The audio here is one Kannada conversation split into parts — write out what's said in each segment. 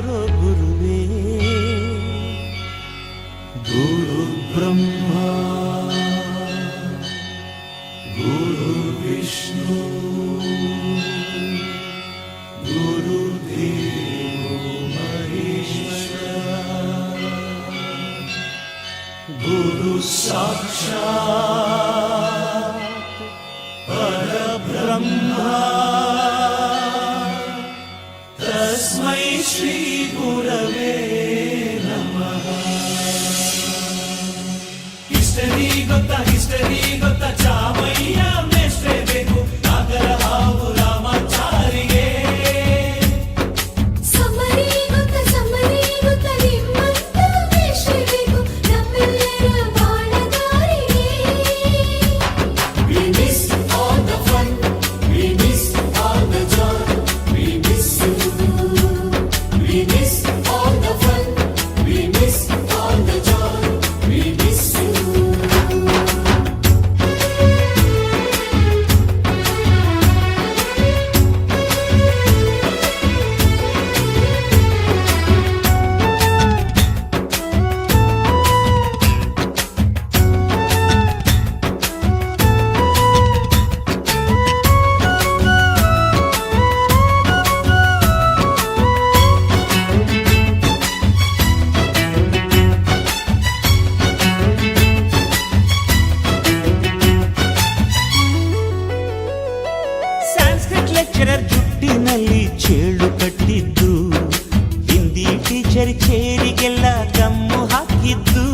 गुरु गुरु ब्रह्मा। गुरुविष्णु गुरुदे हरिष्ण गुरु साक्षा हर तस्मै श्री ಗುರವೇ ನಮಃ. ಹಿಸ್ಟರಿ ಗೊತ್ತಾ ಹಿಸ್ಟರಿ ಗೊತ್ತಾ ಚಾಮಯ್ಯ ಲೆಟರ್ ಕಮ್ಮು ಹಾಕಿದ್ದು.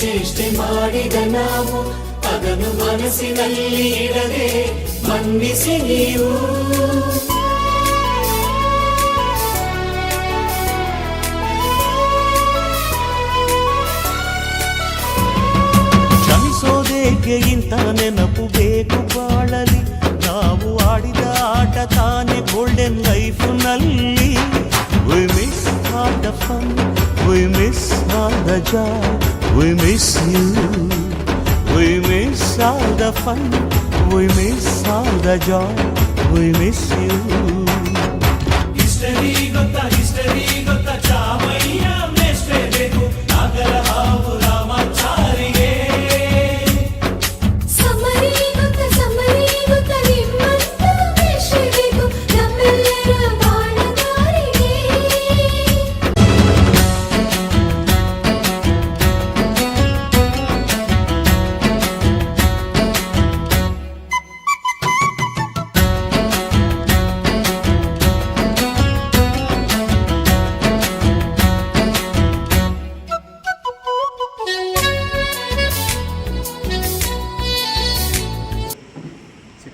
ಚೇಷ್ಟೆ ಮಾಡಿದ ನಾವು. ಅದನ್ನು ಮನಸ್ಸಿನಲ್ಲಿ ಇಡದೆ ಮನ್ನಿಸಿ ನೀವು ಕ್ಷಮಿಸೋದೇಕೆ ಇಂಥ ನೆನಪು ಬೇಕು ಬಾಳಲಿ ನಾವು ಆಡಿದ ಆಟ ತಾನೇ ಗೋಲ್ಡನ್ ಲೈಫ್ ನಲ್ಲಿ we miss all the fun we miss all the joy we miss We miss all the fun, we miss all the joy, we miss you. History, got the history.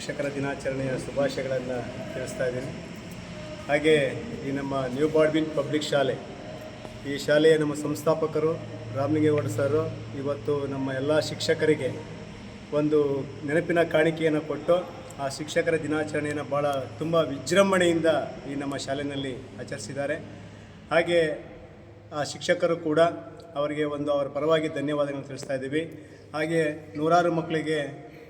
ಶಿಕ್ಷಕರ ದಿನಾಚರಣೆಯ ಶುಭಾಶಯಗಳನ್ನು ತಿಳಿಸ್ತಾ ಇದ್ದೀನಿ. ಹಾಗೆ ಈ ನಮ್ಮ ನ್ಯೂ ಬಾಡ್ಬಿನ್ ಪಬ್ಲಿಕ್ ಶಾಲೆ, ಈ ಶಾಲೆಯ ನಮ್ಮ ಸಂಸ್ಥಾಪಕರು ರಾಮಲಿಂಗೇಗೌಡ ಸರು, ಇವತ್ತು ನಮ್ಮ ಎಲ್ಲ ಶಿಕ್ಷಕರಿಗೆ ಒಂದು ನೆನಪಿನ ಕಾಣಿಕೆಯನ್ನು ಕೊಟ್ಟು ಆ ಶಿಕ್ಷಕರ ದಿನಾಚರಣೆಯನ್ನು ಭಾಳ ತುಂಬ ವಿಜೃಂಭಣೆಯಿಂದ ಈ ನಮ್ಮ ಶಾಲೆಯಲ್ಲಿ ಆಚರಿಸಿದ್ದಾರೆ. ಹಾಗೆ ಆ ಶಿಕ್ಷಕರು ಕೂಡ ಅವರಿಗೆ ಒಂದು ಅವರ ಪರವಾಗಿ ಧನ್ಯವಾದಗಳನ್ನು ತಿಳಿಸ್ತಾ ಇದ್ದೀವಿ. ಹಾಗೆ ನೂರಾರು ಮಕ್ಕಳಿಗೆ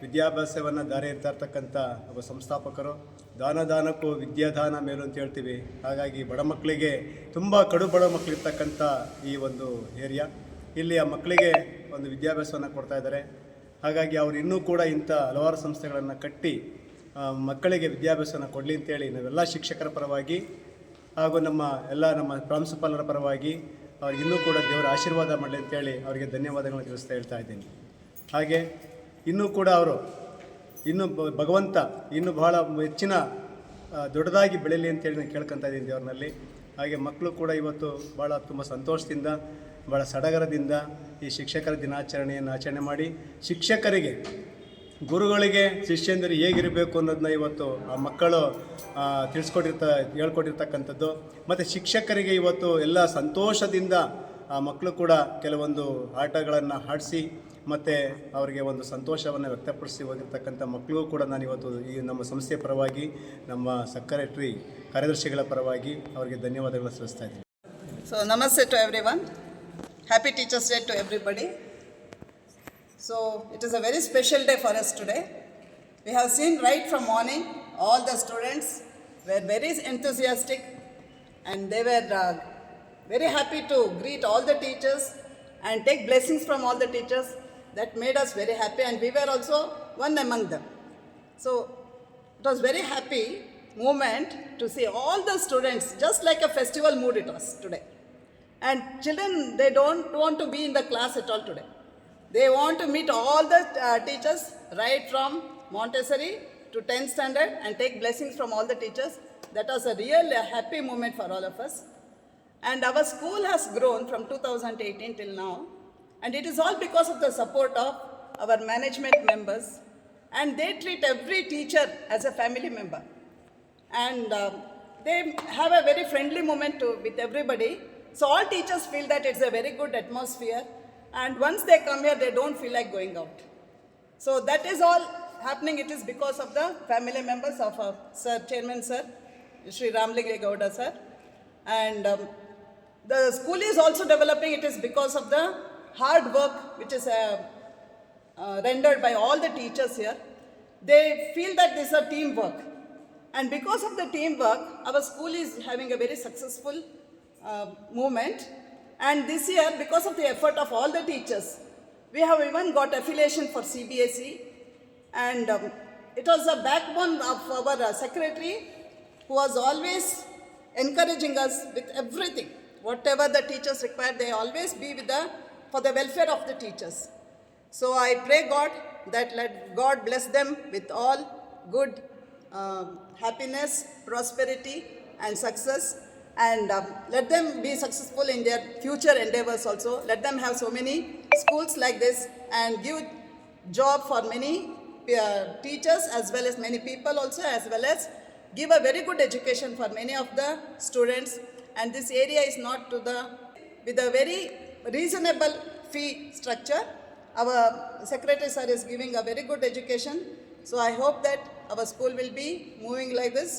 ವಿದ್ಯಾಭ್ಯಾಸವನ್ನು ದಾರಿ ಇರ್ತಾ ಇರ್ತಕ್ಕಂಥ ಒಬ್ಬ ಸಂಸ್ಥಾಪಕರು. ದಾನ ದಾನಕ್ಕೂ ವಿದ್ಯಾದಾನ ಮೇಲು ಅಂತ ಹೇಳ್ತೀವಿ. ಹಾಗಾಗಿ ಬಡ ಮಕ್ಕಳಿಗೆ ತುಂಬ ಕಡು ಬಡ ಮಕ್ಕಳಿರ್ತಕ್ಕಂಥ ಈ ಒಂದು ಏರಿಯಾ. ಇಲ್ಲಿ ಆ ಮಕ್ಕಳಿಗೆ ಒಂದು ವಿದ್ಯಾಭ್ಯಾಸವನ್ನು ಕೊಡ್ತಾ ಇದ್ದಾರೆ. ಹಾಗಾಗಿ ಅವರು ಇನ್ನೂ ಕೂಡ ಇಂಥ ಹಲವಾರು ಸಂಸ್ಥೆಗಳನ್ನು ಕಟ್ಟಿ ಮಕ್ಕಳಿಗೆ ವಿದ್ಯಾಭ್ಯಾಸವನ್ನು ಕೊಡಲಿ ಅಂತೇಳಿ ನಾವೆಲ್ಲ ಶಿಕ್ಷಕರ ಪರವಾಗಿ ಹಾಗೂ ನಮ್ಮ ಎಲ್ಲ ನಮ್ಮ ಪ್ರಾಂಶುಪಾಲರ ಪರವಾಗಿ ಅವ್ರಿಗೆ ಇನ್ನೂ ಕೂಡ ದೇವರ ಆಶೀರ್ವಾದ ಮಾಡಲಿ ಅಂತೇಳಿ ಅವರಿಗೆ ಧನ್ಯವಾದಗಳನ್ನು ತಿಳಿಸ್ತಾ ಹೇಳ್ತಾ ಇದ್ದೀನಿ. ಹಾಗೆ ಇನ್ನೂ ಕೂಡ ಅವರು ಇನ್ನೂ ಭಗವಂತ ಇನ್ನೂ ಬಹಳ ಹೆಚ್ಚಿನ ದೊಡ್ಡದಾಗಿ ಬೆಳೀಲಿ ಅಂತೇಳಿ ನಾನು ಕೇಳ್ಕೊತಾ ಇದ್ದೀನಿ ದೇವ್ರನಲ್ಲಿ. ಹಾಗೆ ಮಕ್ಕಳು ಕೂಡ ಇವತ್ತು ಭಾಳ ತುಂಬ ಸಂತೋಷದಿಂದ ಭಾಳ ಸಡಗರದಿಂದ ಈ ಶಿಕ್ಷಕರ ದಿನಾಚರಣೆಯನ್ನು ಆಚರಣೆ ಮಾಡಿ, ಶಿಕ್ಷಕರಿಗೆ, ಗುರುಗಳಿಗೆ ಶಿಷ್ಯಂದರು ಹೇಗಿರಬೇಕು ಅನ್ನೋದನ್ನ ಇವತ್ತು ಆ ಮಕ್ಕಳು ತಿಳಿಸ್ಕೊಟ್ಟಿರ್ತ, ಹೇಳ್ಕೊಟ್ಟಿರ್ತಕ್ಕಂಥದ್ದು. ಮತ್ತು ಶಿಕ್ಷಕರಿಗೆ ಇವತ್ತು ಎಲ್ಲ ಸಂತೋಷದಿಂದ ಆ ಮಕ್ಕಳು ಕೂಡ ಕೆಲವೊಂದು ಆಟಗಳನ್ನು ಆಡಿಸಿ ಮತ್ತು ಅವರಿಗೆ ಒಂದು ಸಂತೋಷವನ್ನು ವ್ಯಕ್ತಪಡಿಸಿ ಹೋಗಿರ್ತಕ್ಕಂಥ ಮಕ್ಕಳಿಗೂ ಕೂಡ ನಾನು ಇವತ್ತು ಈ ನಮ್ಮ ಸಂಸ್ಥೆಯ ಪರವಾಗಿ, ನಮ್ಮ ಸೆಕ್ರೆಟ್ರಿ ಕಾರ್ಯದರ್ಶಿಗಳ ಪರವಾಗಿ ಅವರಿಗೆ ಧನ್ಯವಾದಗಳು ಸಲ್ಲಿಸ್ತಾ ಇದ್ದೀನಿ. ಸೊ ನಮಸ್ತೆ to everyone happy teachers day to everybody so it is a very special day for us today we have seen right from morning all the students very very enthusiastic and they were very happy to greet all the teachers and take blessings from all the teachers. That made us very happy, and we were also one among them. So, it was very happy moment to see all the students, just like a festival mood it was today. And children, they don't want to be in the class at all today. They want to meet all the uh, teachers right from Montessori to 10th standard and take blessings from all the teachers. That was a real uh, happy moment for all of us. And our school has grown from 2018 till now. And it is all because of the support of our management members. And they treat every teacher as a family member. And um, they have a very friendly moment to, with everybody. So all teachers feel that it's a very good atmosphere. And once they come here, they don't feel like going out. So that is all happening. It is because of the family members of our sir, chairman sir, Sri Ramlige Gowda sir. And um, the school is also developing. It is because of the hard work which is uh, uh, rendered by all the teachers here. They feel that this is a teamwork. And because of the teamwork, our school is having a very successful uh, movement. And this year, because of the effort of all the teachers, we have even got affiliation for CBSE. And um, it was the backbone of our uh, secretary who was always encouraging us with everything. Whatever the teachers require, they always be with the for the welfare of the teachers. So I pray God that let God bless them with all good um, happiness, prosperity, and success. And um, let them be successful in their future endeavors also. Let them have so many schools like this and give job for many uh, teachers as well as many people also as well as give a very good education for many of the students and this area is not to the with a very reasonable fee structure our secretary sir is giving a very good education so i hope that our school will be moving like this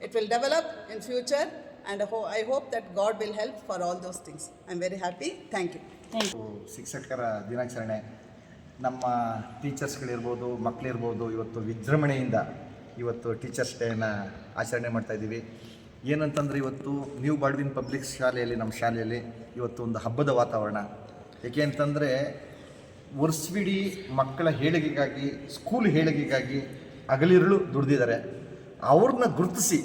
it will develop in future and I hope that god will help for all those things i'm very happy thank you ಶಿಕ್ಷಕರ ದಿನಾಚರಣೆ ನಮ್ಮ ಟೀಚರ್ಸ್ಗಳಿರ್ಬೋದು ಮಕ್ಕಳಿರ್ಬೋದು ಇವತ್ತು ವಿಜೃಂಭಣೆಯಿಂದ ಇವತ್ತು ಟೀಚರ್ಸ್ ಡೇನ ಆಚರಣೆ ಮಾಡ್ತಾ ಇದ್ದೀವಿ ಏನಂತಂದರೆ ಇವತ್ತು ನ್ಯೂ ಬಾಡ್ವಿನ್ ಪಬ್ಲಿಕ್ ಶಾಲೆಯಲ್ಲಿ, ನಮ್ಮ ಶಾಲೆಯಲ್ಲಿ ಇವತ್ತು ಒಂದು ಹಬ್ಬದ ವಾತಾವರಣ. ಏಕೆ ಅಂತಂದರೆ ವರ್ಷವಿಡೀ ಮಕ್ಕಳ ಹೇಳಿಕೆಗಾಗಿ ಸ್ಕೂಲ್ ಹೇಳಿಕೆಗಾಗಿ ಅಗಲಿರುಳು ದುಡ್ದಿದ್ದಾರೆ. ಅವ್ರನ್ನ ಗುರುತಿಸಿ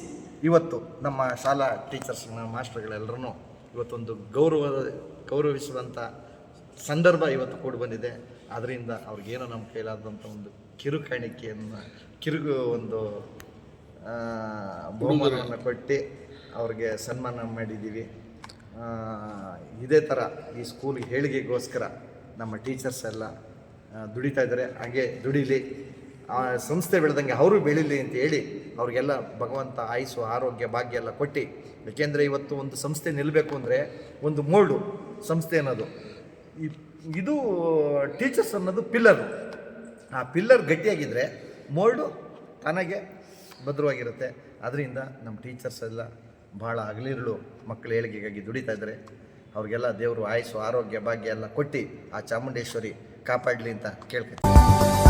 ಇವತ್ತು ನಮ್ಮ ಶಾಲಾ ಟೀಚರ್ಸ್ನ ಮಾಸ್ಟರ್ಗಳೆಲ್ಲರೂ ಇವತ್ತೊಂದು ಗೌರವ ಗೌರವಿಸುವಂಥ ಸಂದರ್ಭ ಇವತ್ತು ಕೂಡಿ ಬಂದಿದೆ ಅದರಿಂದ ಅವ್ರಿಗೇನೋ ನಮ್ಮ ಕೈಲಾದಂಥ ಒಂದು ಕಿರು ಕಾಣಿಕೆಯನ್ನು ಕಿರುಗು ಒಂದು ಬಹುಮಾನವನ್ನು ಕೊಟ್ಟು ಅವ್ರಿಗೆ ಸನ್ಮಾನ ಮಾಡಿದ್ದೀವಿ. ಇದೇ ಥರ ಈ ಸ್ಕೂಲ್ ಹೇಳಿಗೆಗೋಸ್ಕರ ನಮ್ಮ ಟೀಚರ್ಸ್ ಎಲ್ಲ ದುಡಿತಾ ಇದ್ದಾರೆ. ಹಾಗೆ ದುಡಿಲಿ. ಆ ಸಂಸ್ಥೆ ಬೆಳೆದಂಗೆ ಅವರು ಬೆಳೀಲಿ ಅಂತ ಹೇಳಿ ಅವ್ರಿಗೆಲ್ಲ ಭಗವಂತ ಆಯುಸು ಆರೋಗ್ಯ ಭಾಗ್ಯ ಎಲ್ಲ ಕೊಟ್ಟು. ಏಕೆಂದರೆ ಇವತ್ತು ಒಂದು ಸಂಸ್ಥೆ ನಿಲ್ಲಬೇಕು ಅಂದರೆ ಒಂದು ಮೋಲ್ಡು ಸಂಸ್ಥೆ ಅನ್ನೋದು. ಇದು ಟೀಚರ್ಸ್ ಅನ್ನೋದು ಪಿಲ್ಲರು ಆ ಪಿಲ್ಲರ್ ಗಟ್ಟಿಯಾಗಿದ್ದರೆ ಮೋಲ್ಡು ತಾನಾಗೆ ಭದ್ರವಾಗಿರುತ್ತೆ. ಅದರಿಂದ ನಮ್ಮ ಟೀಚರ್ಸ್ ಎಲ್ಲ ಭಾಳ ಹಗಲಿರುಳು ಮಕ್ಕಳ ಏಳಿಗೆಗಾಗಿ ದುಡಿತಾ ಇದ್ದಾರೆ. ಅವ್ರಿಗೆಲ್ಲ ದೇವರು ಆಯಸ್ಸು, ಆರೋಗ್ಯ, ಭಾಗ್ಯ ಎಲ್ಲ ಕೊಟ್ಟು ಆ ಚಾಮುಂಡೇಶ್ವರಿ ಕಾಪಾಡಲಿ ಅಂತ ಕೇಳ್ಕೊತೀನಿ.